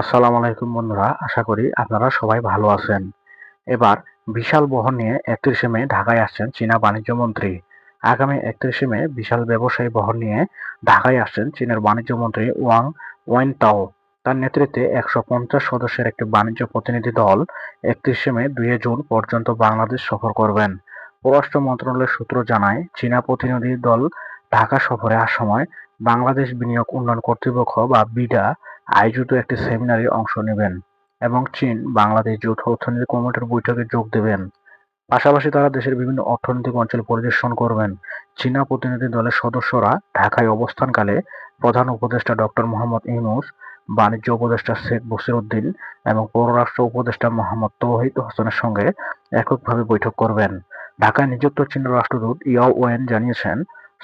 আসসালামু আলাইকুম বন্ধুরা, আশা করি আপনারা সবাই ভালো আছেন। এবার বিশাল বহন নিয়ে একত্রিশে মে ঢাকায় আসছেন চীনা বাণিজ্য মন্ত্রী। আগামী একত্রিশে মে বিশাল ব্যবসায়ী বহন নিয়ে ঢাকায় আসছেন চীনের বাণিজ্য মন্ত্রী ওয়াং ওয়েনতাও তার নেতৃত্বে একশো পঞ্চাশ সদস্যের একটি বাণিজ্য প্রতিনিধি দল একত্রিশে মে দুই জুন পর্যন্ত বাংলাদেশ সফর করবেন। পররাষ্ট্র মন্ত্রণালয়ের সূত্র জানায়, চীনা প্রতিনিধি দল ঢাকা সফরে আসার সময় বাংলাদেশ বিনিয়োগ উন্নয়ন কর্তৃপক্ষ বা বিডা আয়োজিত একটি সেমিনারে অংশ নেবেন এবং চীন, বাংলাদেশ যৌথ অর্থনীতি কমিটির বৈঠকে যোগ দেবেন। পাশাপাশি তারা দেশের বিভিন্ন অর্থনৈতিক অঞ্চল পরিদর্শন করবেন। চীনা প্রতিনিধি দলের সদস্যরা ঢাকায় অবস্থানকালে প্রধান উপদেষ্টা ডক্টর মোহাম্মদ ইউনুস, বাণিজ্য উপদেষ্টা শেখ বসিরউদ্দিন এবং পররাষ্ট্র উপদেষ্টা মোহাম্মদ তৌহিদ হোসেনের সঙ্গে এককভাবে বৈঠক করবেন। ঢাকায় নিযুক্ত চীন রাষ্ট্রদূত ইয়াও ওয়েন জানিয়েছেন,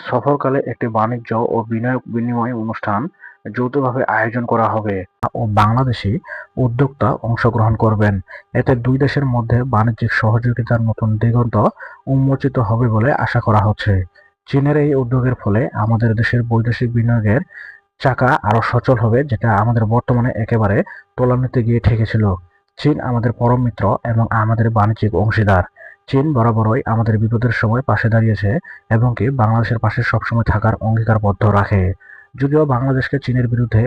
সফরকালে একটি বাণিজ্য ও বিনিয়োগ বিনিময় অনুষ্ঠান যৌথভাবে আয়োজন করা হবে ও বাংলাদেশি উদ্যোক্তা অংশগ্রহণ করবেন। এতে দুই দেশের মধ্যে বাণিজ্যিক সহযোগিতার নতুন দিগন্ত উন্মোচিত হবে বলে আশা করা হচ্ছে। চীনের এই উদ্যোগের ফলে আমাদের দেশের বৈদেশিক বিনিয়োগের চাকা আরও সচল হবে, যেটা আমাদের বর্তমানে একেবারে তলানিতে গিয়ে ঠেকেছিল। চীন আমাদের পরম মিত্র এবং আমাদের বাণিজ্যিক অংশীদার। চীন বরাবরই আমাদের বিপদের সময় পাশে দাঁড়িয়েছে এবং কি বাংলাদেশের পাশে সবসময় থাকার অঙ্গীকারবদ্ধ রাখে। যদিও বাংলাদেশকে চীনের বিরুদ্ধে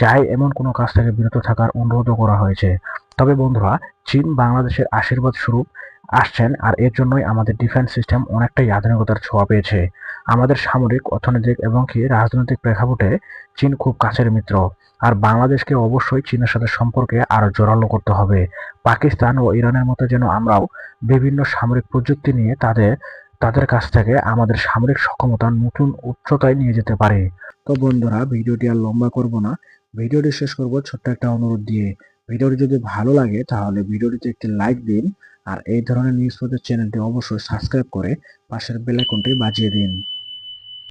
যায় এমন কোনো কাজ থেকে বিরত থাকার অনুরোধও করা হয়েছে। তবে বন্ধুরা, চীন বাংলাদেশের আশীর্বাদ স্বরূপ আসছেন আর এর জন্যই আমাদের ডিফেন্স সিস্টেম অনেকটাই আধুনিকতার ছোঁয়া পেয়েছে। আমাদের সামরিক, অর্থনৈতিক এবং কি রাজনৈতিক প্রেক্ষাপটে চীন খুব কাছের মিত্র। আর বাংলাদেশকে অবশ্যই চীনের সাথে সম্পর্কে আরও জোরালো করতে হবে। পাকিস্তান ও ইরানের মতো যেন আমরাও বিভিন্ন সামরিক প্রযুক্তি নিয়ে তাদের তাদের কাছ থেকে আমাদের সামরিক সক্ষমতা নতুন উচ্চতায় নিয়ে যেতে পারে। তো বন্ধুরা, ভিডিওটি আর লম্বা করব না। ভিডিওটি শেষ করব ছোট্ট একটা অনুরোধ দিয়ে। ভিডিওটি যদি ভালো লাগে, তাহলে ভিডিওটিতে একটি লাইক দিন আর এই ধরনের নিউজ পেপার চ্যানেলটি অবশ্যই সাবস্ক্রাইব করে পাশের বেলাইকনটি বাজিয়ে দিন।